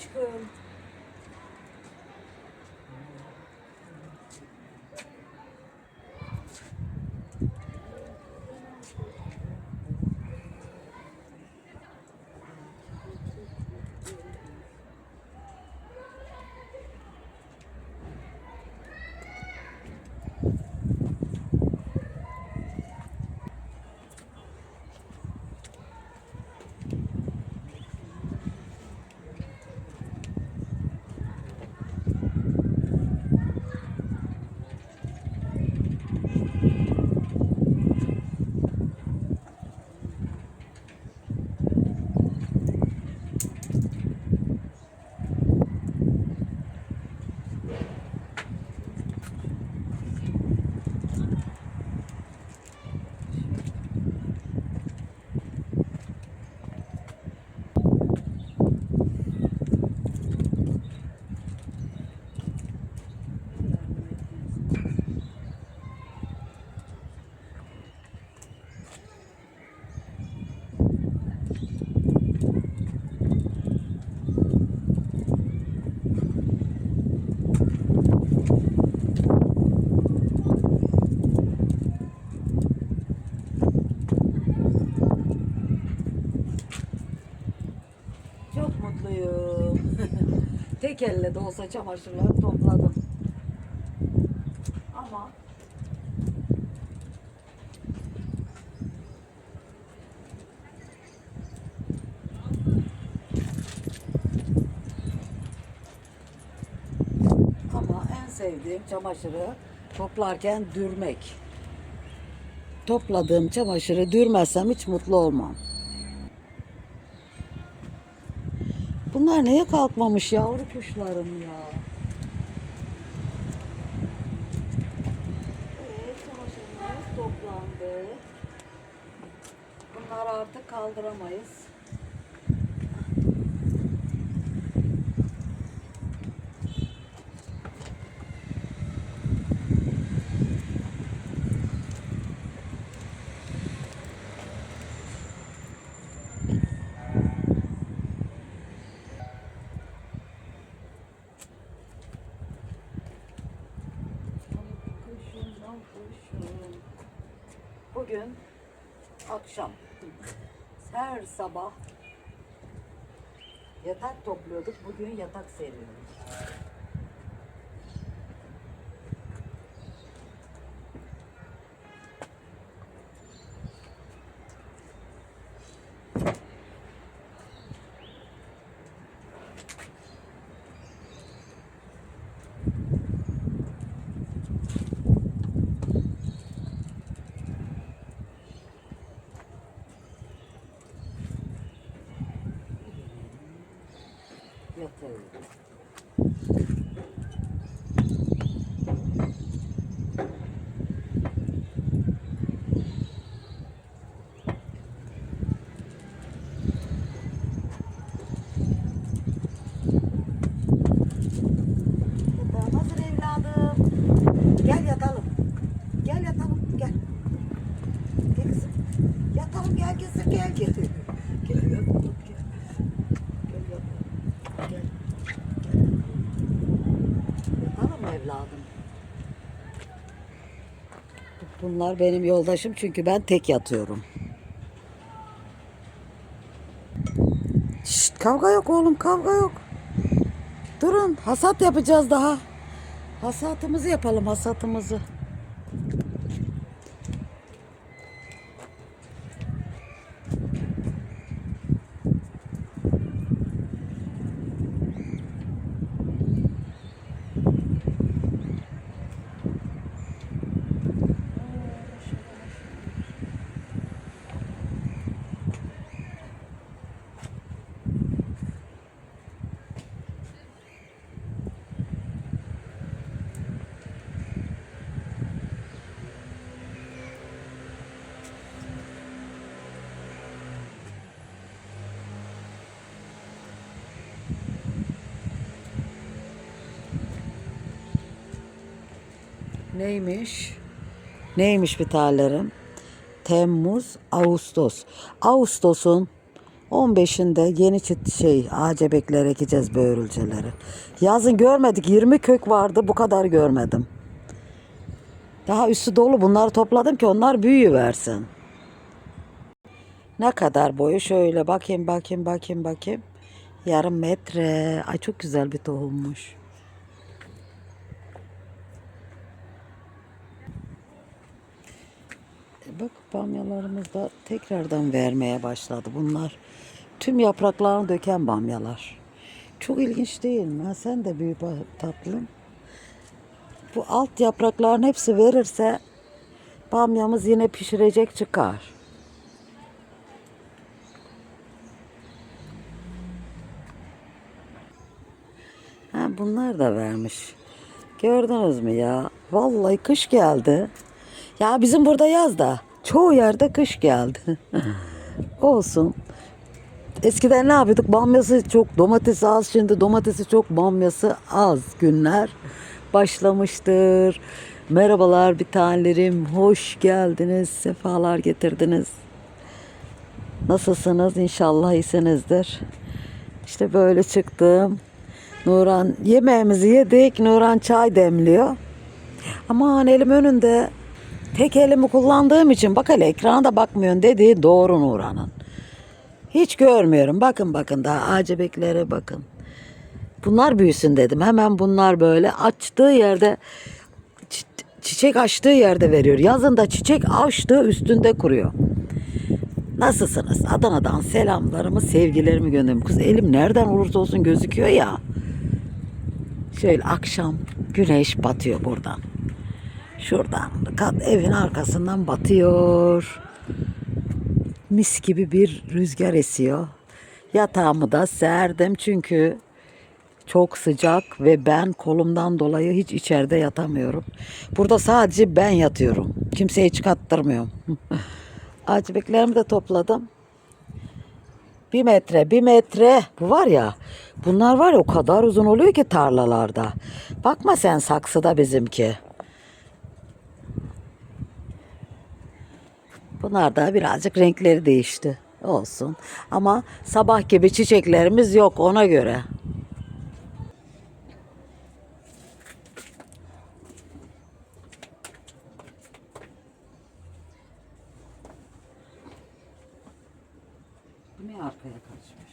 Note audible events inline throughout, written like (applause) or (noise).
aşkım. Çok mutluyum. Tek elle de olsa çamaşırları topladım. Ama ama en sevdiğim çamaşırı toplarken dürmek. Topladığım çamaşırı dürmezsem hiç mutlu olmam. Bunlar neye kalkmamış yavru kuşlarım ya? Evet çamaşırlarımız toplandı. Bunları artık kaldıramayız. Bugün akşam her sabah yatak topluyorduk. Bugün yatak seriyoruz. Yatıyoruz. Yatağım hazır evladım. Gel yatalım. Gel yatalım. Gel. Gel kızım. Yatalım gel kızım gel gel. Gel yatalım gel. Gel yatalım. Gel. Yatalım mı evladım? Bunlar benim yoldaşım çünkü ben tek yatıyorum. Şşt, kavga yok oğlum kavga yok. Durun hasat yapacağız daha. Hasatımızı yapalım hasatımızı. Neymiş? Neymiş bir tarihlerim? Temmuz, Ağustos. Ağustos'un 15'inde yeni çit şey ağacebekler ekeceğiz böğürülceleri. Yazın görmedik 20 kök vardı bu kadar görmedim. Daha üstü dolu bunları topladım ki onlar büyüyüversin. Ne kadar boyu şöyle bakayım bakayım bakayım bakayım. Yarım metre. Ay çok güzel bir tohummuş. E Bak bamyalarımız da tekrardan vermeye başladı. Bunlar tüm yapraklarını döken bamyalar. Çok ilginç değil mi? Sen de büyük tatlım. Bu alt yaprakların hepsi verirse bamyamız yine pişirecek çıkar. Ha, bunlar da vermiş. Gördünüz mü ya? Vallahi kış geldi. Ya bizim burada yaz da çoğu yerde kış geldi. (laughs) Olsun. Eskiden ne yapıyorduk? Bamyası çok, domatesi az. Şimdi domatesi çok, bamyası az günler başlamıştır. Merhabalar bir tanelerim. Hoş geldiniz. Sefalar getirdiniz. Nasılsınız? İnşallah iyisinizdir. İşte böyle çıktım. Nuran yemeğimizi yedik. Nuran çay demliyor. Aman elim önünde. Tek elimi kullandığım için bak hele ekrana da bakmıyorsun dediği doğru Nuran'ın. Hiç görmüyorum. Bakın bakın daha acebeklere bakın. Bunlar büyüsün dedim. Hemen bunlar böyle açtığı yerde çi- çiçek açtığı yerde veriyor. Yazın da çiçek açtığı üstünde kuruyor. Nasılsınız? Adana'dan selamlarımı, sevgilerimi gönderiyorum. Kız elim nereden olursa olsun gözüküyor ya. Şöyle akşam güneş batıyor buradan. Şuradan kat evin arkasından batıyor. Mis gibi bir rüzgar esiyor. Yatağımı da serdim çünkü çok sıcak ve ben kolumdan dolayı hiç içeride yatamıyorum. Burada sadece ben yatıyorum. Kimseyi çıkarttırmıyorum. Ağacıbeklerimi (laughs) de topladım. Bir metre, bir metre. Bu var ya, bunlar var ya o kadar uzun oluyor ki tarlalarda. Bakma sen saksıda bizimki. Bunlar da birazcık renkleri değişti. Olsun. Ama sabah gibi çiçeklerimiz yok ona göre. Ne arkaya kaçmış?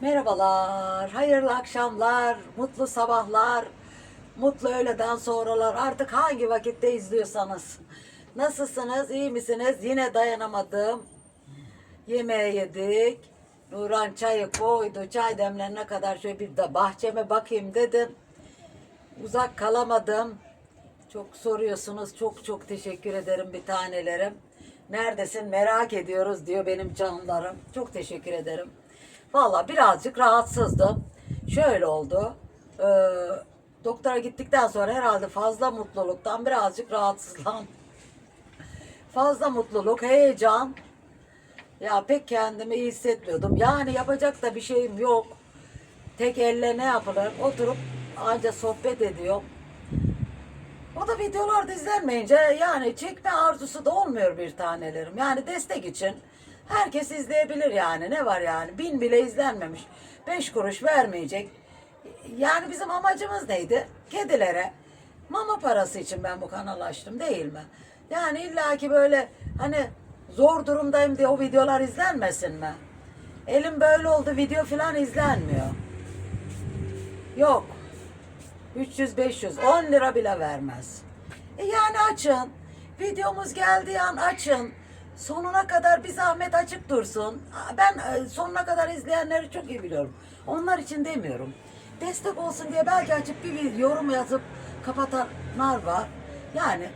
Merhabalar, hayırlı akşamlar, mutlu sabahlar, mutlu öğleden sonralar. Artık hangi vakitte izliyorsanız. Nasılsınız, iyi misiniz? Yine dayanamadım. Yemeği yedik. Nuran çayı koydu. Çay demlerine kadar şöyle bir de bahçeme bakayım dedim. Uzak kalamadım. Çok soruyorsunuz. Çok çok teşekkür ederim bir tanelerim. Neredesin merak ediyoruz diyor benim canlarım. Çok teşekkür ederim. Valla birazcık rahatsızdım. Şöyle oldu. Ee, doktora gittikten sonra herhalde fazla mutluluktan birazcık rahatsızlandım. (laughs) Fazla mutluluk, heyecan. Ya pek kendimi iyi hissetmiyordum. Yani yapacak da bir şeyim yok. Tek elle ne yapılır? Oturup anca sohbet ediyor. O da videolarda izlenmeyince yani çekme arzusu da olmuyor bir tanelerim. Yani destek için herkes izleyebilir yani. Ne var yani? Bin bile izlenmemiş. Beş kuruş vermeyecek. Yani bizim amacımız neydi? Kedilere mama parası için ben bu kanalı açtım değil mi? Yani illaki böyle hani zor durumdayım diye o videolar izlenmesin mi? Elim böyle oldu video falan izlenmiyor. Yok. 300 500 10 lira bile vermez. E yani açın. Videomuz geldiği an açın. Sonuna kadar bir zahmet açık dursun. Ben e, sonuna kadar izleyenleri çok iyi biliyorum. Onlar için demiyorum. Destek olsun diye belki açıp bir video, yorum yazıp kapatanlar var. Yani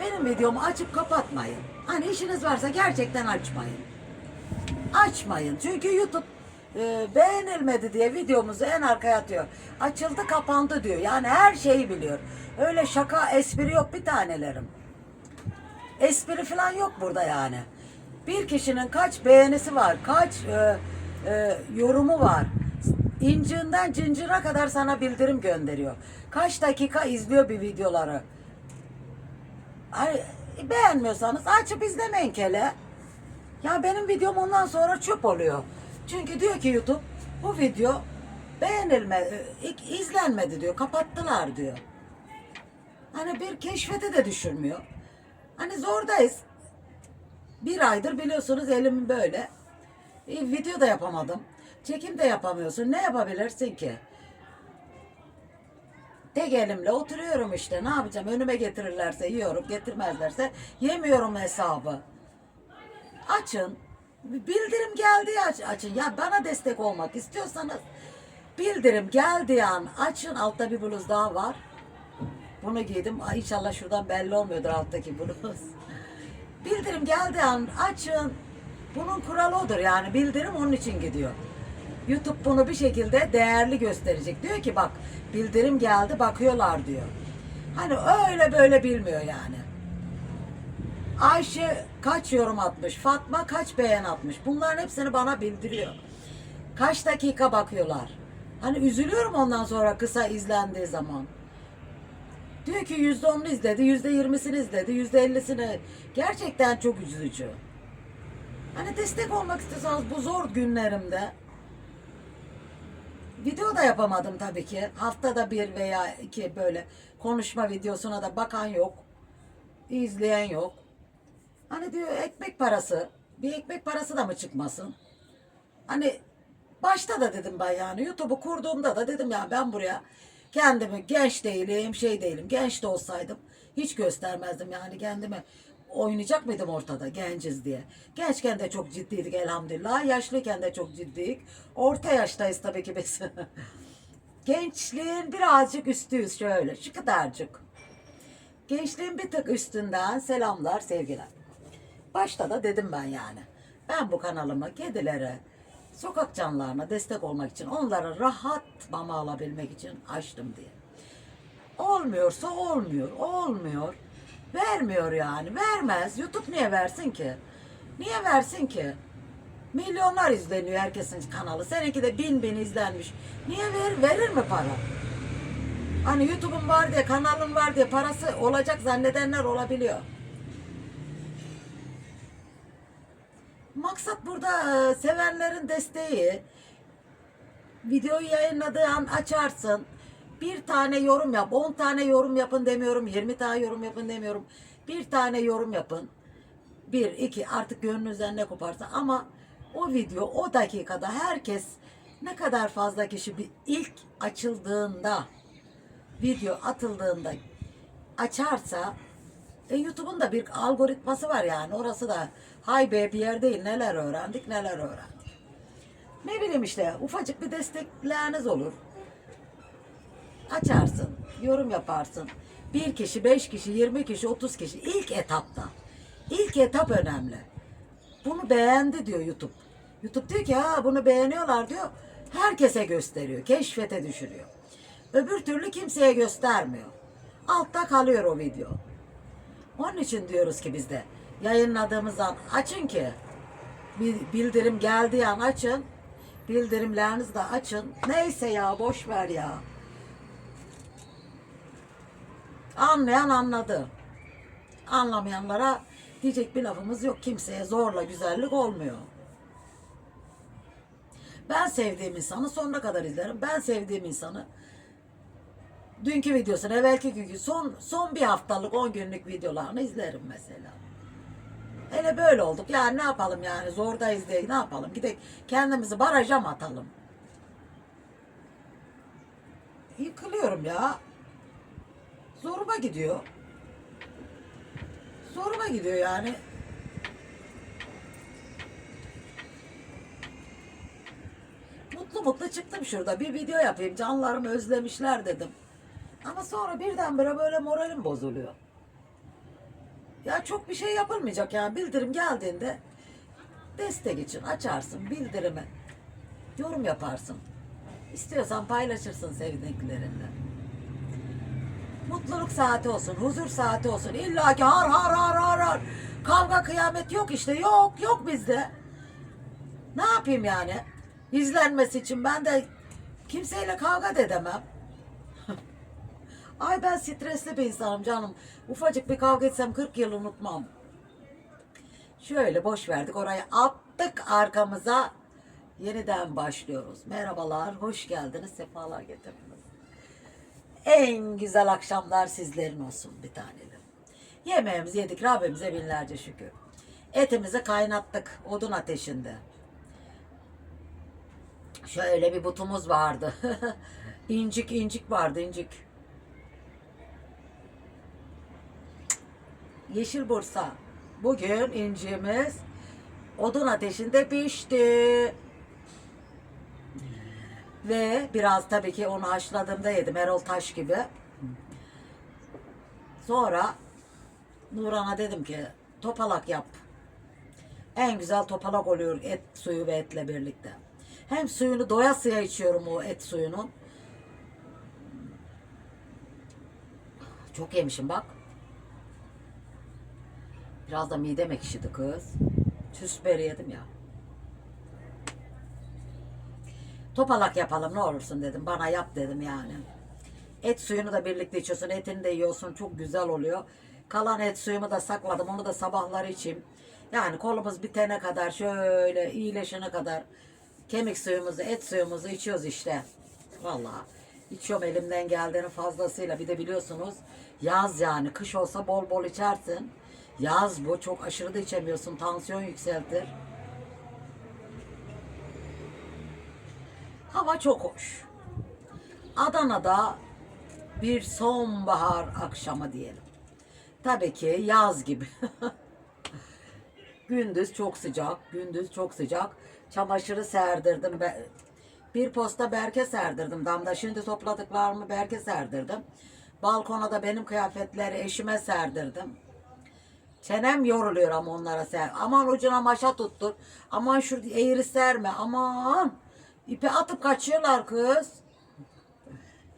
benim videomu açıp kapatmayın. Hani işiniz varsa gerçekten açmayın açmayın. Çünkü YouTube e, beğenilmedi diye videomuzu en arkaya atıyor. Açıldı kapandı diyor. Yani her şeyi biliyor. Öyle şaka espri yok bir tanelerim. Espri falan yok burada yani. Bir kişinin kaç beğenisi var, kaç e, e, yorumu var. İncinden cincire kadar sana bildirim gönderiyor. Kaç dakika izliyor bir videoları. Ay, beğenmiyorsanız açıp izlemeyin kele. Ya benim videom ondan sonra çöp oluyor. Çünkü diyor ki YouTube bu video beğenilmedi, ilk izlenmedi diyor. Kapattılar diyor. Hani bir keşfete de düşürmüyor. Hani zordayız. Bir aydır biliyorsunuz elim böyle. E, video da yapamadım. Çekim de yapamıyorsun. Ne yapabilirsin ki? Tek elimle oturuyorum işte. Ne yapacağım? Önüme getirirlerse yiyorum. Getirmezlerse yemiyorum hesabı. Açın. Bildirim geldiği aç, açın. Ya bana destek olmak istiyorsanız bildirim geldiği an açın. Altta bir bluz daha var. Bunu giydim. Ay inşallah şuradan belli olmuyordur alttaki bluz. Bildirim geldiği an açın. Bunun kuralı odur yani bildirim onun için gidiyor. YouTube bunu bir şekilde değerli gösterecek. Diyor ki bak bildirim geldi bakıyorlar diyor. Hani öyle böyle bilmiyor yani. Ayşe kaç yorum atmış, Fatma kaç beğen atmış. Bunların hepsini bana bildiriyor. Kaç dakika bakıyorlar. Hani üzülüyorum ondan sonra kısa izlendiği zaman. Diyor ki yüzde onunu izledi, yüzde yirmisini izledi, yüzde ellisini. Gerçekten çok üzücü. Hani destek olmak istiyorsanız bu zor günlerimde video da yapamadım tabii ki. Haftada bir veya iki böyle konuşma videosuna da bakan yok. izleyen yok. Hani diyor ekmek parası. Bir ekmek parası da mı çıkmasın? Hani başta da dedim ben yani YouTube'u kurduğumda da dedim ya ben buraya kendimi genç değilim şey değilim. Genç de olsaydım hiç göstermezdim yani kendimi oynayacak mıydım ortada genciz diye. Gençken de çok ciddiydik elhamdülillah. Yaşlıyken de çok ciddiydik. Orta yaştayız tabii ki biz. (laughs) Gençliğin birazcık üstüyüz şöyle şu kadarcık. Gençliğin bir tık üstünden selamlar sevgiler. Başta da dedim ben yani. Ben bu kanalımı kedilere, sokak canlılarına destek olmak için, onlara rahat mama alabilmek için açtım diye. Olmuyorsa olmuyor, olmuyor. Vermiyor yani, vermez. YouTube niye versin ki? Niye versin ki? Milyonlar izleniyor herkesin kanalı. Seninki de bin bin izlenmiş. Niye ver, verir mi para? Hani YouTube'un var diye, kanalın var diye parası olacak zannedenler olabiliyor. Maksat burada e, sevenlerin desteği. Videoyu yayınladığı an açarsın. Bir tane yorum yap. 10 tane yorum yapın demiyorum. 20 tane yorum yapın demiyorum. Bir tane yorum yapın. Bir, iki artık gönlünüzden ne koparsa ama o video o dakikada herkes ne kadar fazla kişi bir ilk açıldığında video atıldığında açarsa e, YouTube'un da bir algoritması var yani. Orası da hay be bir yer değil. Neler öğrendik neler öğrendik. Ne bileyim işte ufacık bir destekleriniz olur. Açarsın, yorum yaparsın. Bir kişi, beş kişi, yirmi kişi, otuz kişi ilk etapta. İlk etap önemli. Bunu beğendi diyor YouTube. YouTube diyor ki ha bunu beğeniyorlar diyor. Herkese gösteriyor. Keşfete düşürüyor. Öbür türlü kimseye göstermiyor. Altta kalıyor o video. Onun için diyoruz ki biz de yayınladığımız an açın ki bir bildirim geldiği an açın. Bildirimlerinizi de açın. Neyse ya boş ver ya. Anlayan anladı. Anlamayanlara diyecek bir lafımız yok. Kimseye zorla güzellik olmuyor. Ben sevdiğim insanı sonuna kadar izlerim. Ben sevdiğim insanı dünkü videosunu, evvelki günkü son son bir haftalık 10 günlük videolarını izlerim mesela. Hele böyle olduk. Yani ne yapalım yani zordayız diye ne yapalım? Gidelim kendimizi baraja mı atalım? Yıkılıyorum ya. Zoruma gidiyor. Zoruma gidiyor yani. Mutlu mutlu çıktım şurada. Bir video yapayım. Canlarım özlemişler dedim. Ama sonra birdenbire böyle moralim bozuluyor. Ya çok bir şey yapılmayacak yani. Bildirim geldiğinde destek için açarsın bildirimi. Yorum yaparsın. İstiyorsan paylaşırsın sevdiklerinle. Mutluluk saati olsun, huzur saati olsun. İlla ki har har har har har. Kavga kıyamet yok işte. Yok yok bizde. Ne yapayım yani? İzlenmesi için ben de kimseyle kavga da edemem. Ay ben stresli bir insanım canım. Ufacık bir kavga etsem 40 yıl unutmam. Şöyle boş verdik. Orayı attık arkamıza. Yeniden başlıyoruz. Merhabalar, hoş geldiniz, sefalar getirdiniz. En güzel akşamlar sizlerin olsun bir tanelim. Yemeğimizi yedik, Rabbimize binlerce şükür. Etimizi kaynattık odun ateşinde. Şöyle bir butumuz vardı. (laughs) incik incik vardı incik. Yeşil Bursa. Bugün incimiz odun ateşinde pişti. Ve biraz tabii ki onu haşladığımda yedim. Erol Taş gibi. Sonra Nuran'a dedim ki topalak yap. En güzel topalak oluyor et suyu ve etle birlikte. Hem suyunu doya suya içiyorum o et suyunun. Çok yemişim bak. Biraz da midem ekşidi kız. Tüsberi yedim ya. Topalak yapalım ne olursun dedim. Bana yap dedim yani. Et suyunu da birlikte içiyorsun. Etini de yiyorsun. Çok güzel oluyor. Kalan et suyumu da sakladım. Onu da sabahları içeyim. Yani kolumuz bitene kadar şöyle iyileşene kadar kemik suyumuzu, et suyumuzu içiyoruz işte. Vallahi içiyorum elimden geldiğinin fazlasıyla. Bir de biliyorsunuz yaz yani kış olsa bol bol içersin. Yaz bu çok aşırı da içemiyorsun. Tansiyon yükseltir. Hava çok hoş. Adana'da bir sonbahar akşamı diyelim. Tabii ki yaz gibi. (laughs) gündüz çok sıcak, gündüz çok sıcak. Çamaşırı serdirdim. Bir posta berke serdirdim damda. Şimdi topladıklarımı berke serdirdim. Balkona da benim kıyafetleri eşime serdirdim. Çenem yoruluyor ama onlara ser. Aman ucuna maşa tuttur. Aman şu eğri serme. Aman. İpi atıp kaçıyorlar kız.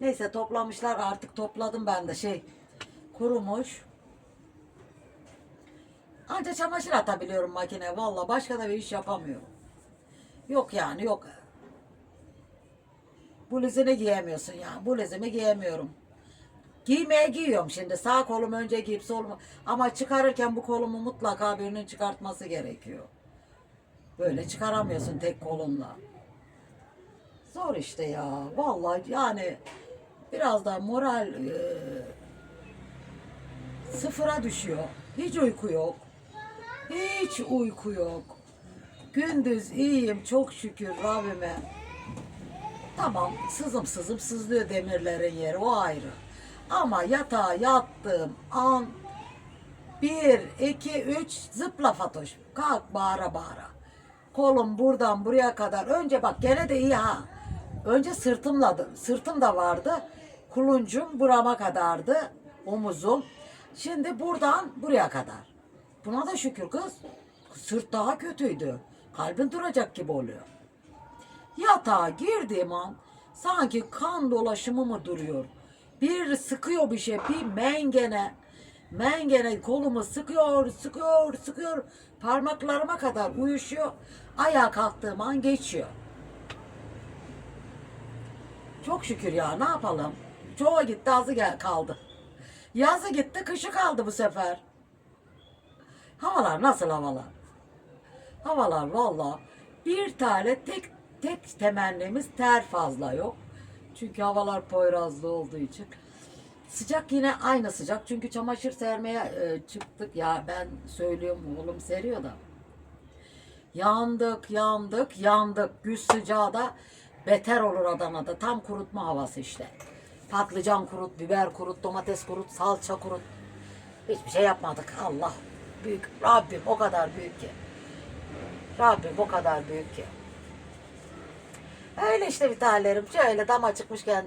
Neyse toplamışlar artık topladım ben de şey kurumuş. Anca çamaşır atabiliyorum makine. Valla başka da bir iş yapamıyorum. Yok yani yok. Bluzunu giyemiyorsun ya. Bluzumu giyemiyorum. Giymeye giyiyorum şimdi. Sağ kolumu önce giyip solumu. Ama çıkarırken bu kolumu mutlaka birinin çıkartması gerekiyor. Böyle çıkaramıyorsun tek kolunla. Zor işte ya. Vallahi yani biraz da moral e, sıfıra düşüyor. Hiç uyku yok. Hiç uyku yok. Gündüz iyiyim çok şükür Rabbime. Tamam sızım sızım sızlıyor demirlerin yeri o ayrı. Ama yatağa yattığım an bir, iki, üç zıpla Fatoş. Kalk bağıra bağıra. Kolum buradan buraya kadar. Önce bak gene de iyi ha. Önce sırtımla da- sırtım da vardı. Kuluncum burama kadardı. Omuzum. Şimdi buradan buraya kadar. Buna da şükür kız. Sırt daha kötüydü. Kalbin duracak gibi oluyor. Yatağa girdiğim an sanki kan dolaşımı mı duruyor? Bir sıkıyor bir şey, bir mengene. Mengene kolumu sıkıyor, sıkıyor, sıkıyor. Parmaklarıma kadar uyuşuyor. Ayağa kalktığım an geçiyor. Çok şükür ya ne yapalım? Çoğu gitti azı gel kaldı. Yazı gitti kışı kaldı bu sefer. Havalar nasıl havalar? Havalar valla bir tane tek tek temennimiz ter fazla yok. Çünkü havalar poyrazlı olduğu için. Sıcak yine aynı sıcak. Çünkü çamaşır sermeye e, çıktık ya ben söylüyorum oğlum seriyor da. Yandık, yandık, yandık. Güz sıcağı da beter olur Adana'da. Tam kurutma havası işte. Patlıcan kurut, biber kurut, domates kurut, salça kurut. Hiçbir şey yapmadık. Allah büyük. Rabbim o kadar büyük ki. Rabbim o kadar büyük ki. Öyle işte bir tanelerim. Şöyle dama çıkmışken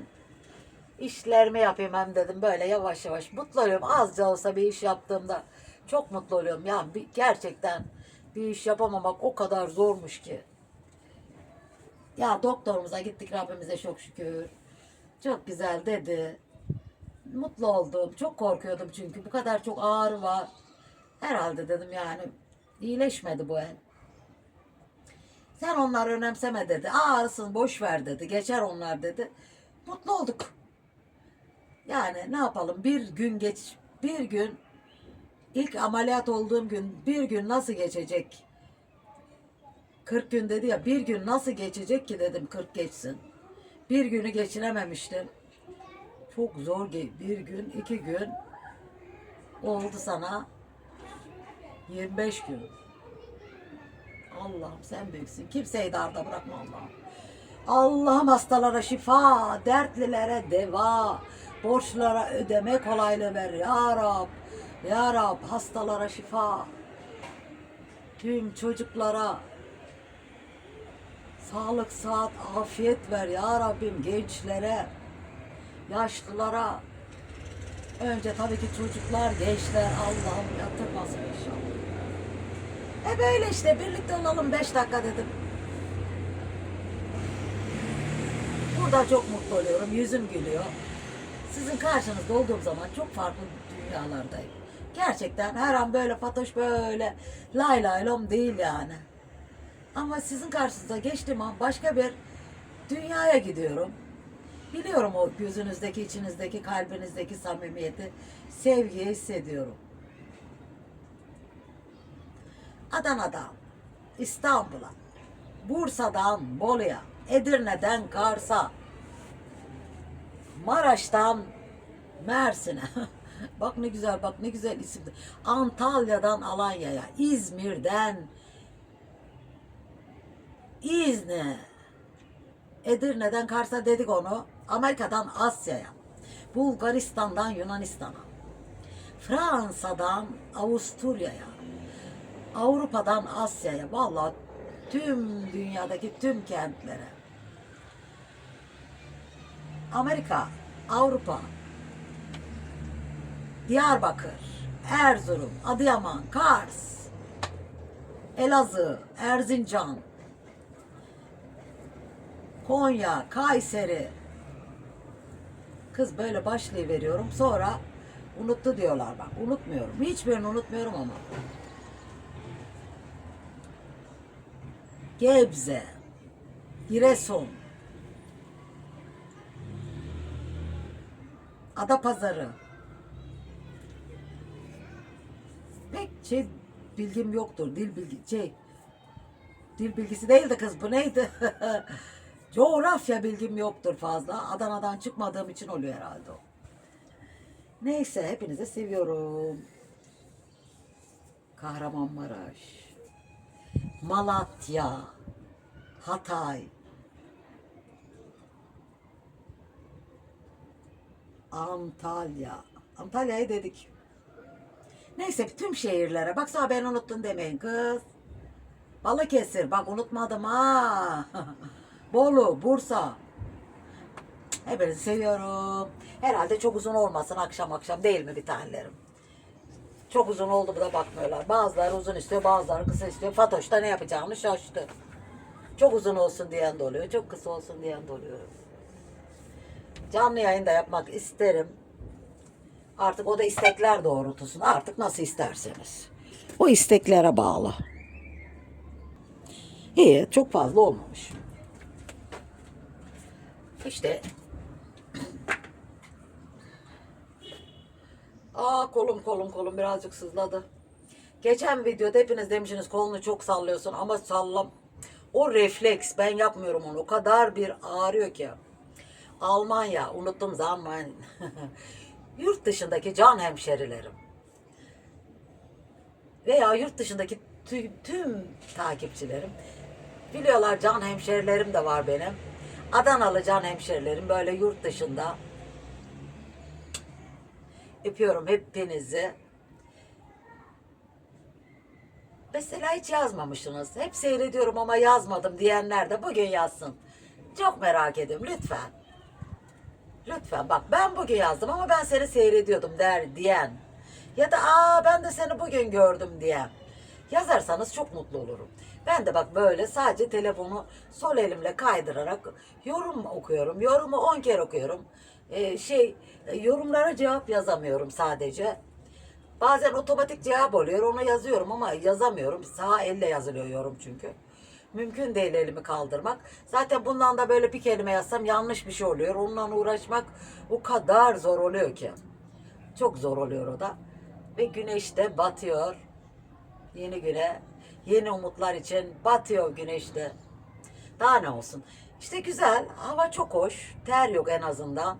işlerimi yapayım hem dedim böyle yavaş yavaş. Mutlu oluyorum. Azca olsa bir iş yaptığımda çok mutlu oluyorum. Yani bir, gerçekten bir iş yapamamak o kadar zormuş ki. Ya doktorumuza gittik Rabbimize çok şükür. Çok güzel dedi. Mutlu oldum. Çok korkuyordum çünkü bu kadar çok ağrı var. Herhalde dedim yani iyileşmedi bu el. Sen onları önemseme dedi. Ağrısın boş ver dedi. Geçer onlar dedi. Mutlu olduk. Yani ne yapalım bir gün geç bir gün İlk ameliyat olduğum gün bir gün nasıl geçecek? 40 gün dedi ya bir gün nasıl geçecek ki dedim 40 geçsin. Bir günü geçirememiştim. Çok zor bir gün iki gün oldu sana 25 gün. Allah'ım sen büyüksün. Kimseyi darda bırakma Allah'ım. Allah'ım hastalara şifa, dertlilere deva, borçlara ödeme kolaylığı ver. Ya Rab, Ya Rab hastalara şifa. Tüm çocuklara sağlık, saat, afiyet ver ya Rabbim gençlere, yaşlılara. Önce tabii ki çocuklar, gençler Allah'ım yatırmasın inşallah. E böyle işte birlikte olalım 5 dakika dedim. Burada çok mutlu oluyorum. Yüzüm gülüyor. Sizin karşınızda olduğum zaman çok farklı dünyalardayım. Gerçekten her an böyle fatoş böyle lay lay değil yani. Ama sizin karşınıza geçtiğim an başka bir dünyaya gidiyorum. Biliyorum o gözünüzdeki, içinizdeki, kalbinizdeki samimiyeti, sevgiyi hissediyorum. Adana'dan İstanbul'a, Bursa'dan Bolu'ya, Edirne'den Kars'a, Maraş'tan Mersin'e. (laughs) bak ne güzel, bak ne güzel isimdi. Antalya'dan Alanya'ya, İzmir'den İzne, Edirne'den Kars'a dedik onu. Amerika'dan Asya'ya, Bulgaristan'dan Yunanistan'a, Fransa'dan Avusturya'ya, Avrupa'dan Asya'ya, vallahi tüm dünyadaki tüm kentlere. Amerika, Avrupa, Diyarbakır, Erzurum, Adıyaman, Kars, Elazığ, Erzincan, Konya, Kayseri. Kız böyle başlayıveriyorum. Sonra unuttu diyorlar bak. Unutmuyorum. Hiçbirini unutmuyorum ama. Gebze, Giresun, Adapazarı. Pek şey bilgim yoktur. Dil bilgi şey dil bilgisi değil de kız bu neydi? (laughs) Coğrafya bilgim yoktur fazla. Adana'dan çıkmadığım için oluyor herhalde o. Neyse hepinizi seviyorum. Kahramanmaraş. Malatya, Hatay, Antalya. Antalya'yı dedik. Neyse tüm şehirlere. Bak sana ben unuttun demeyin kız. Balıkesir bak unutmadım ha. (laughs) Bolu, Bursa. Hepinizi seviyorum. Herhalde çok uzun olmasın akşam akşam değil mi bir tanelerim? Çok uzun oldu bu da bakmıyorlar. Bazıları uzun istiyor, bazıları kısa istiyor. Fatoş da ne yapacağını şaştı. Çok uzun olsun diyen de oluyor, çok kısa olsun diyen de oluyor. Canlı yayın da yapmak isterim. Artık o da istekler doğrultusunda. Artık nasıl isterseniz. O isteklere bağlı. İyi, çok fazla olmamış. İşte Aa kolum kolum kolum birazcık sızladı. Geçen videoda hepiniz demişsiniz kolunu çok sallıyorsun ama sallam. O refleks ben yapmıyorum onu. O kadar bir ağrıyor ki. Almanya unuttum zaman. (laughs) yurt dışındaki can hemşerilerim veya yurt dışındaki tüm, tüm takipçilerim biliyorlar can hemşerilerim de var benim. Adanalı can hemşerilerim böyle yurt dışında öpüyorum hepinizi. Mesela hiç yazmamışsınız. Hep seyrediyorum ama yazmadım diyenler de bugün yazsın. Çok merak ediyorum lütfen. Lütfen bak ben bugün yazdım ama ben seni seyrediyordum der diyen. Ya da aa ben de seni bugün gördüm diyen. Yazarsanız çok mutlu olurum. Ben de bak böyle sadece telefonu sol elimle kaydırarak yorum okuyorum. Yorumu 10 kere okuyorum. Ee, şey e, yorumlara cevap yazamıyorum sadece. Bazen otomatik cevap oluyor. Onu yazıyorum ama yazamıyorum. Sağ elle yazılıyor yorum çünkü. Mümkün değil elimi kaldırmak. Zaten bundan da böyle bir kelime yazsam yanlış bir şey oluyor. Onunla uğraşmak o kadar zor oluyor ki. Çok zor oluyor o da. ve güneş de batıyor. Yeni güne, yeni umutlar için batıyor güneş de. Daha ne olsun. İşte güzel, hava çok hoş, ter yok en azından.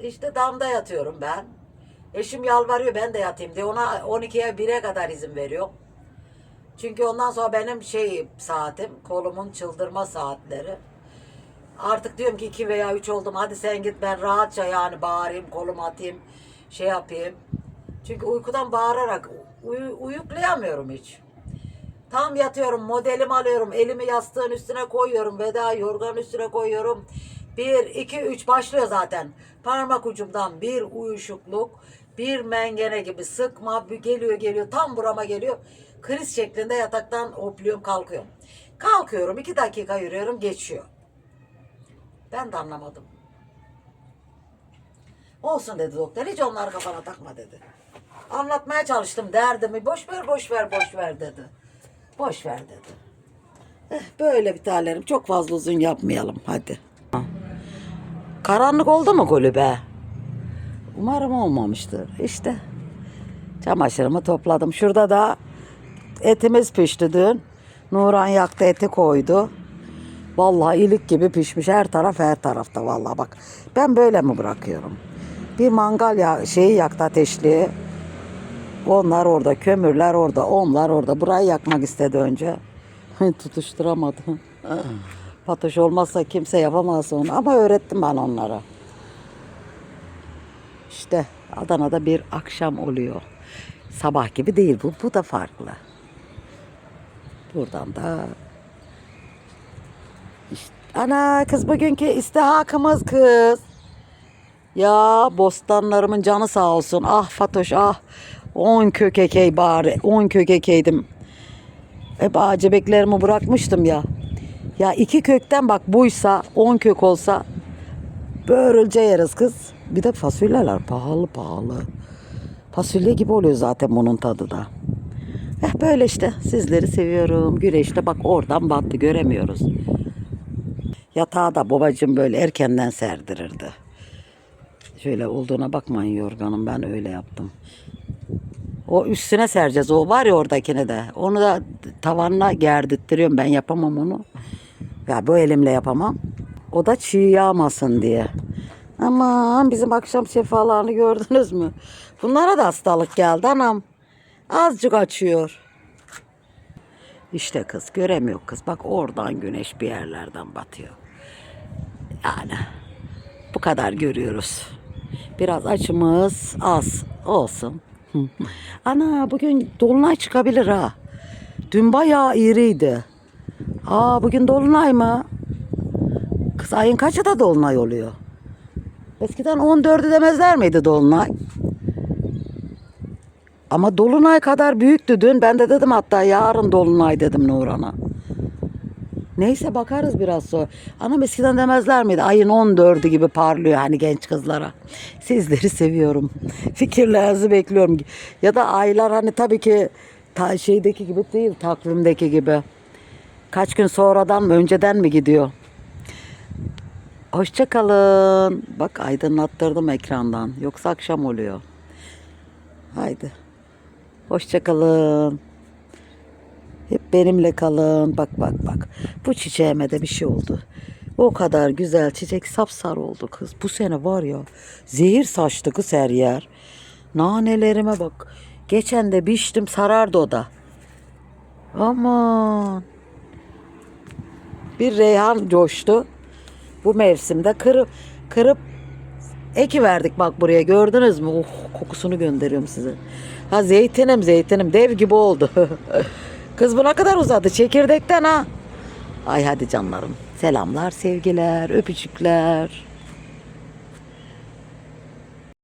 İşte damda yatıyorum ben. Eşim yalvarıyor ben de yatayım diye. Ona 12'ye 1'e kadar izin veriyor. Çünkü ondan sonra benim şey saatim, kolumun çıldırma saatleri. Artık diyorum ki 2 veya 3 oldum. Hadi sen git ben rahatça yani bağırayım, kolumu atayım, şey yapayım. Çünkü uykudan bağırarak uyu, uyuklayamıyorum hiç. Tam yatıyorum, modelimi alıyorum, elimi yastığın üstüne koyuyorum, veda yorganın üstüne koyuyorum. Bir, iki, üç başlıyor zaten. Parmak ucumdan bir uyuşukluk, bir mengene gibi sıkma, geliyor geliyor, tam burama geliyor. Kriz şeklinde yataktan hopluyorum, kalkıyorum. Kalkıyorum, iki dakika yürüyorum, geçiyor. Ben de anlamadım. Olsun dedi doktor, hiç onları kafana takma dedi. Anlatmaya çalıştım derdimi, boş ver, boş ver, boş ver dedi. Boş ver dedi. Eh, böyle bir tanem. Çok fazla uzun yapmayalım hadi. Karanlık oldu mu kulübe? Umarım olmamıştır. İşte çamaşırımı topladım. Şurada da etimiz pişti dün. Nuran yaktı eti koydu. Vallahi ilik gibi pişmiş her taraf her tarafta vallahi bak. Ben böyle mi bırakıyorum? Bir mangal ya şeyi yaktı ateşli. Onlar orada, kömürler orada, onlar orada. Burayı yakmak istedi önce. Tutuşturamadı. (laughs) Fatoş olmazsa kimse yapamaz onu. Ama öğrettim ben onlara. İşte Adana'da bir akşam oluyor. Sabah gibi değil bu. Bu da farklı. Buradan da işte, ana kız bugünkü istihakımız kız. Ya bostanlarımın canı sağ olsun. Ah Fatoş ah. 10 kök ekey bari. 10 kök. Hep ağacebeklerimi bırakmıştım ya. Ya iki kökten bak buysa 10 kök olsa börülce yeriz kız. Bir de fasulyeler pahalı pahalı. Fasulye gibi oluyor zaten bunun tadı da. Eh böyle işte sizleri seviyorum. Güneşte bak oradan battı göremiyoruz. Yatağı da babacığım böyle erkenden serdirirdi. Şöyle olduğuna bakmayın yorganım ben öyle yaptım. O üstüne sereceğiz. O var ya oradakini de. Onu da tavanına gerdirttiriyorum. Ben yapamam onu. Ya bu elimle yapamam. O da çiğ yağmasın diye. Aman bizim akşam şefalarını gördünüz mü? Bunlara da hastalık geldi anam. Azıcık açıyor. İşte kız göremiyor kız. Bak oradan güneş bir yerlerden batıyor. Yani bu kadar görüyoruz. Biraz açımız az olsun. (laughs) Ana bugün dolunay çıkabilir ha. Dün bayağı iriydi. Aa bugün dolunay mı? Kız ayın kaçı da dolunay oluyor? Eskiden 14'ü demezler miydi dolunay? Ama dolunay kadar büyüktü dün. Ben de dedim hatta yarın dolunay dedim Nuran'a. Neyse bakarız biraz sonra. Anam eskiden demezler miydi? Ayın 14'ü gibi parlıyor hani genç kızlara. Sizleri seviyorum. (laughs) Fikirlerinizi bekliyorum. Ya da aylar hani tabii ki ta şeydeki gibi değil, takvimdeki gibi. Kaç gün sonradan mı, önceden mi gidiyor? Hoşça kalın. Bak aydınlattırdım ekrandan. Yoksa akşam oluyor. Haydi. Hoşça kalın. Hep benimle kalın. Bak bak bak. Bu çiçeğime de bir şey oldu. O kadar güzel çiçek sapsarı oldu kız. Bu sene var ya zehir saçtı kız her yer. Nanelerime bak. Geçen de biçtim sarardı o da. Aman. Bir reyhan coştu. Bu mevsimde kırıp kırıp eki verdik bak buraya gördünüz mü? Oh, kokusunu gönderiyorum size. Ha zeytinim zeytinim dev gibi oldu. (laughs) Kız buna kadar uzadı çekirdekten ha. Ay hadi canlarım. Selamlar, sevgiler, öpücükler.